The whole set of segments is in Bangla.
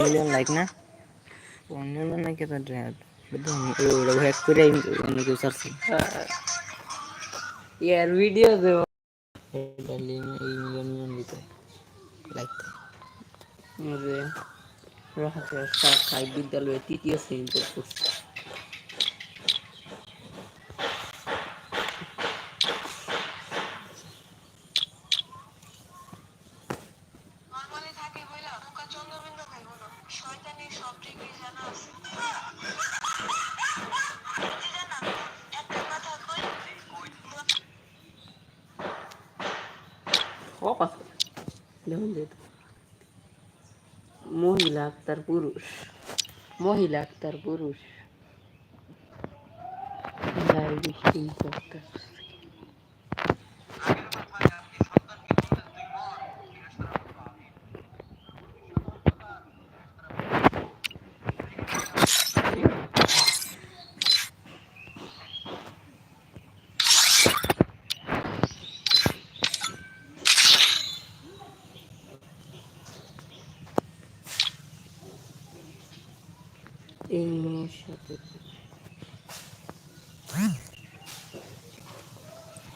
মিলিয়ন লাইক না পনেরো না কেতা ড্রেড ওটা হ্যাক করে অন্য কেউ সারছি ইয়ার ভিডিও দেব এটা লিন এই মিলিয়ন মিলিয়ন দিতে লাইক যে রাহাতের শাখায় বিদ্যালয়ে তৃতীয় শ্রেণীতে পড়ছে ફોકસ લેવું દેતું મોહી લાગતર પુરુષ મોહી લાગતર પુરુષ લાગતર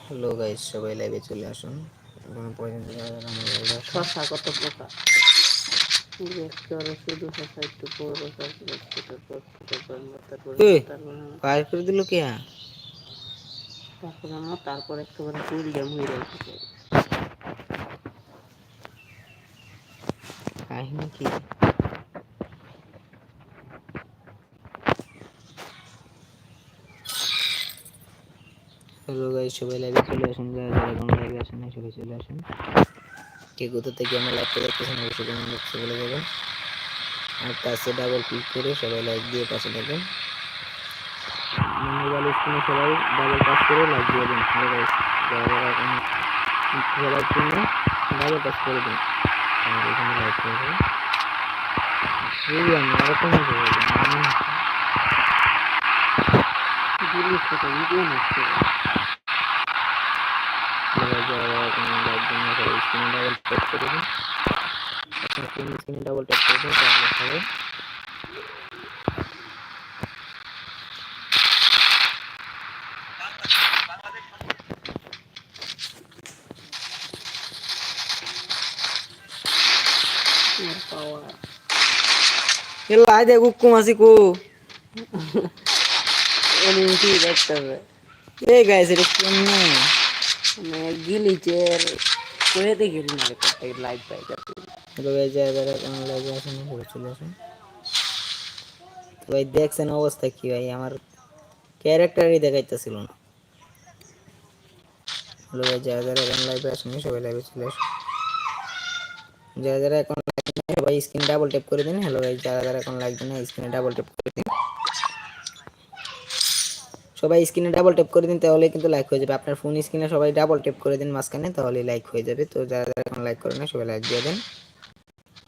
হ্যালো গাইস সবাই লাইভে চলে আসুন। এখন পর্যন্ত শশা কত প্রকার করে দিল কে? তারপরে আমার তারপর একেবারে পুরিয়া মুড়ে উঠেছে কাহিনী কি? হ্যালো গাইস সবাই লাইভে চলে আসেন, যারা যারা এখন লাইভে আসেন না, সবাই চলে আসেন। কে কোথা থেকে আমার লাইভটা দেখতেছেন, অবশ্যই কমেন্ট বক্সে বলে যাবেন। আর পাশে ডাবল ক্লিক করে সবাই লাইক দিয়ে পাশে থাকবেন। মোবাইল স্ক্রিনে সবাই ডাবল টাচ করে লাইক দিয়ে দিন। হ্যালো গাইস যারা যারা এখন সবাই স্ক্রিনে ডাবল টাচ করে দিন আর এখানে লাইক করে দেবেন এই আমি এরকম হয়ে যাবে আমি দিল্লি থেকে ভিডিও নষ্ট সবাই যারা যারা এখন লাইক দিন স্ক্রিনে ডাবল ট্যাপ করে দিন। আপনার স্ক্রিনে ডাবল ট্যাপ করে দিন তাহলে সবাই পাওয়ার দে কুকু মাসি কু দেখতে হবে? এই গাইস এটা কেমনে? মানে গিলিচের কোয়েতে গেলি না রে করতে লাইভ আসুন তো ভাই, দেখছেন অবস্থা কি ভাই? আমার ক্যারেক্টারই দেখাইতেছিল না। হ্যালো ভাই যারা যারা এখন লাইভে আসেন সবাই লাইভে চলে আসুন। যারা যারা এখন সবাই স্ক্রিন ডাবল ট্যাপ করে দিন। হ্যালো ভাই, যারা যারা এখন লাইভ নেই স্ক্রিনে ডাবল ট্যাপ করে দিন। সবাই স্ক্রিনে ডাবল ট্যাপ করে দিন তাহলে কিন্তু লাইক হয়ে যাবে। আপনার ফোন স্ক্রিনে সবাই ডাবল ট্যাপ করে দিন মাঝখানে তাহলে লাইক হয়ে যাবে। তো যারা যারা এখন লাইক করে না, সবাই লাইক দিয়ে দেন।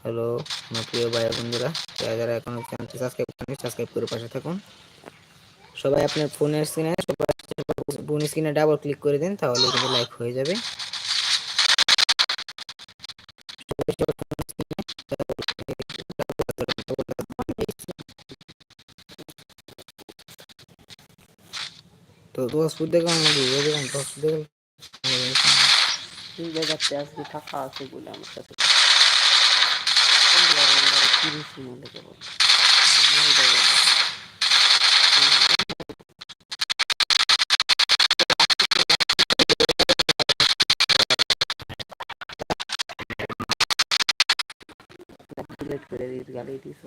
হ্যালো আমার প্রিয় ভাই বন্ধুরা, যারা যারা এখন চ্যানেলটি সাবস্ক্রাইব করেন সাবস্ক্রাইব করে পাশে থাকুন। সবাই আপনার ফোনের স্ক্রিনে সবাই ফোন স্ক্রিনে ডাবল ক্লিক করে দিন তাহলে কিন্তু লাইক হয়ে যাবে। তো দোষ বুদ্ধি কেমন লাগে দেখলাম দোষ দেখলাম তিন জায়গাতে আজকে টাকা আছে বলে আমার কাছে তিরিশ মিনিট কেবল ডিলেট করে দিস গালি দিস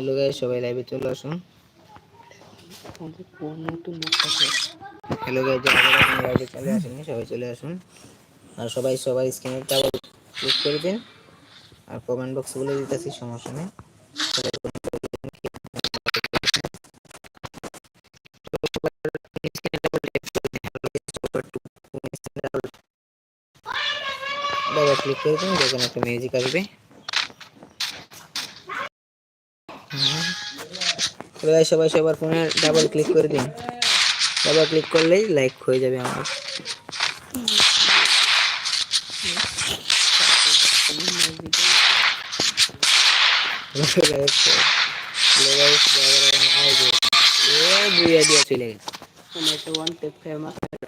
হ্যালো গাইস সবাই লাইভে চলে আসুন? হ্যালো গাইস যারা লাইভে চলে আসেনি সবাই চলে আসুন। আর সবাই, সবার স্ক্রিনে ডাবল ক্লিক করে দিন। আর কমেন্ট বক্স বলে দিতেছি সমস্যা নেই। ক্লিক করে দিন, দেখুন একটা মিউজিক আসবে। সবাই সবার ফোনে ডাবল ক্লিক করে দিন। ডাবল ক্লিক করলেই লাইক হয়ে যাবে আমার।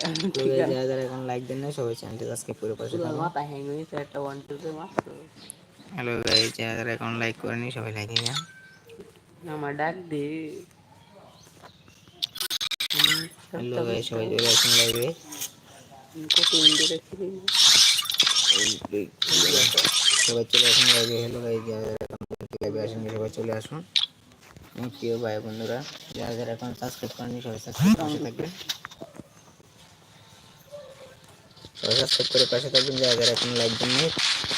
হ্যাং হ্যালো যারা যারা এখন লাইক করেনি সবাই লাইক দিয়ে যান আমার ডাক দে আমি হ্যালো গাইস সবাই চলে আসুন লাইভে কত ইন্ডিয়া রেখে দিই সবাই চলে আসুন লাইভে হ্যালো গাইস যারা যারা এখন লাইভে আসেন সবাই চলে আসুন আমার প্রিয় ভাই বন্ধুরা যারা যারা এখন সাবস্ক্রাইব করেনি সবাই সাবস্ক্রাইব পাশে থাকবেন সবাই সাবস্ক্রাইব করে পাশে থাকবেন যারা যারা এখন লাইক দেন নাই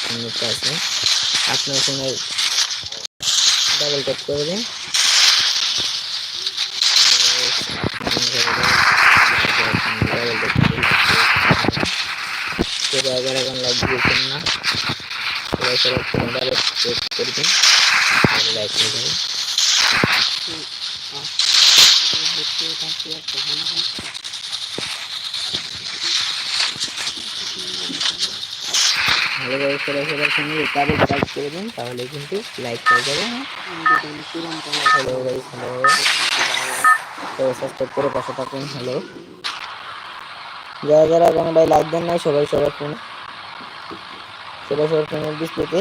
সুন্দরটা আছে আপনার ফোনে ডাবল ট্যাপ করে দিন যারা এখন দিয়েছেন না। সবাই সবাই ট্যাপ করে দিন তাহলে লাইক হয়ে যাবে ভালো করে সবার সঙ্গে ডাবল ট্যাপ করে দিন, তাহলে কিন্তু লাইক হয়ে যাবে। হ্যালো গাইস হ্যালো তো সাবস্ক্রাইব করে পাশে থাকুন হ্যালো যারা যারা এখন ভাই লাইক দেন নাই, সবাই সবার ফোনে, সবাই সবার ফোনের ডিসপ্লেতে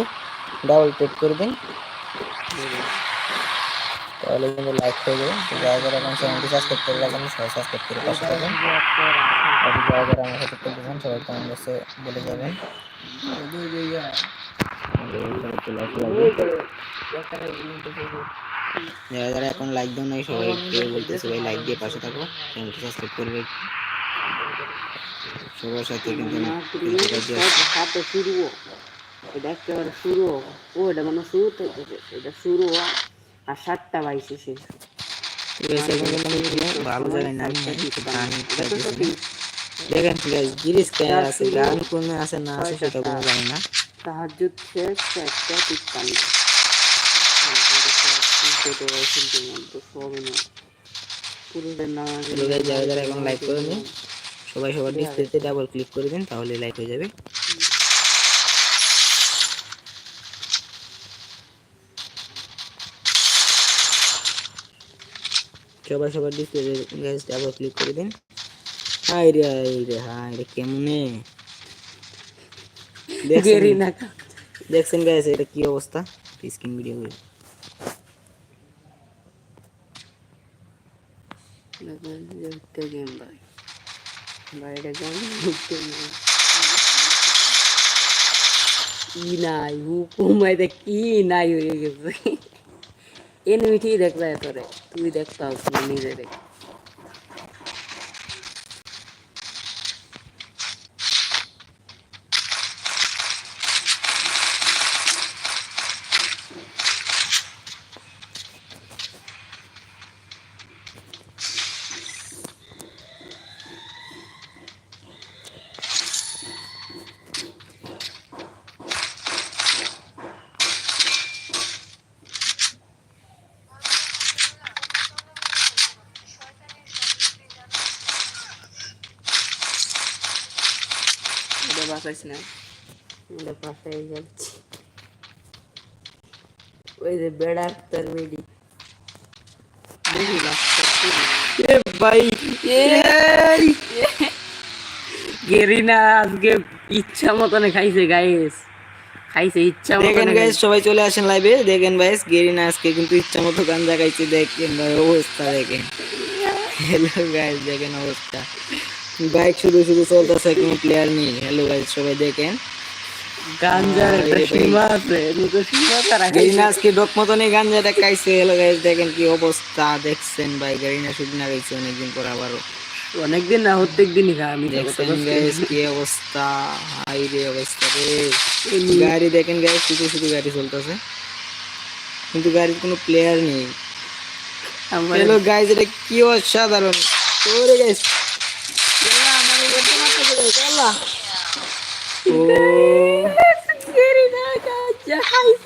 ডাবল ট্যাপ করে দিন। তাহলে কিন্তু লাইক হয়ে যাবে। তো যারা যারা এখন চ্যানেলটি সাবস্ক্রাইব করে রাখেন, সবাই সাবস্ক্রাইব করে পাশে যারা আমার সাথে খেলতে চান, সবাই কমেন্ট বক্সে বলে যাবেন। যারা যারা এখন লাইক দেন নাই সবাই বলতেছে ভাই লাইক দিয়ে পাশে থাকো চ্যানেলটি সাবস্ক্রাইব করবে সবার সাথে কিন্তু। হাতে শুরু। এটা একেবারে শুরু ও এটা মানে শুরু এটা শুরু আর সাতটা বাইশে শেষ ঠিক আছে ভালো জায়গায় নামি দেখেন গাইস গিরিশ কে আছে গান কোন আছে না আছে সেটা কোনো জানি না তাহাজুদ শেষ একটা তিপ্পান্ন যারা যারা এখন লাইক করেনি সবাই সবার ডিসপ্লেতে ডাবল ক্লিক করে দিন তাহলে লাইক হয়ে যাবে সবাই সবার ডিসপ্লেতে ডাবল ক্লিক করে দিন হাই রে হাই রে হাই রে কেমনে দেখছেন গেরি না দেখছেন গাইস এটা কি অবস্থা স্ক্রিন ভিডিও করে গেম ভাই বাইরে গেম কি নাই হুকুমাইতে কি নাই হয়ে গেছে এনিমি ঠিক দেখবে তোরে তুই দেখতে হবে নিজে দেখ না। বাসায় যাচ্ছি। ওই যে বেড়ার ভাই গেরিনা আজকে ইচ্ছা মতন খাইছে গাইস খাইছে ইচ্ছা দেখেন গাইস সবাই চলে আসেন লাইভে দেখেন ভাইস গেরিনা আজকে কিন্তু ইচ্ছা মতো দেখেন ভাই অবস্থা দেখেন। হ্যালো গাইস দেখেন অবস্থা। বাইক শুধু শুধু চলতেছে কোনো প্লেয়ার নেই। হ্যালো গাইস সবাই দেখেন। গাঞ্জার একটা সীমা আছে তো সীমা তারা গেরিনা আজকে ডক মতনই গাঞ্জাটা খাইছে। হলো গাইস দেখেন কি অবস্থা। দেখছেন ভাই গেরিনা শুকনা খাইছে অনেকদিন পর আবারও। অনেকদিন না প্রত্যেক দিনই খাই আমি দেখছেন গাইস কি অবস্থা। হাই রে অবস্থা রে। গাড়ি দেখেন গাইস শুধু শুধু গাড়ি চলতেছে। কিন্তু গাড়ির কোনো প্লেয়ার নেই। হ্যালো গাইস এটা কি অসাধারণ। ওরে গাইস ও গেরিনা গাঞ্জা খাইছে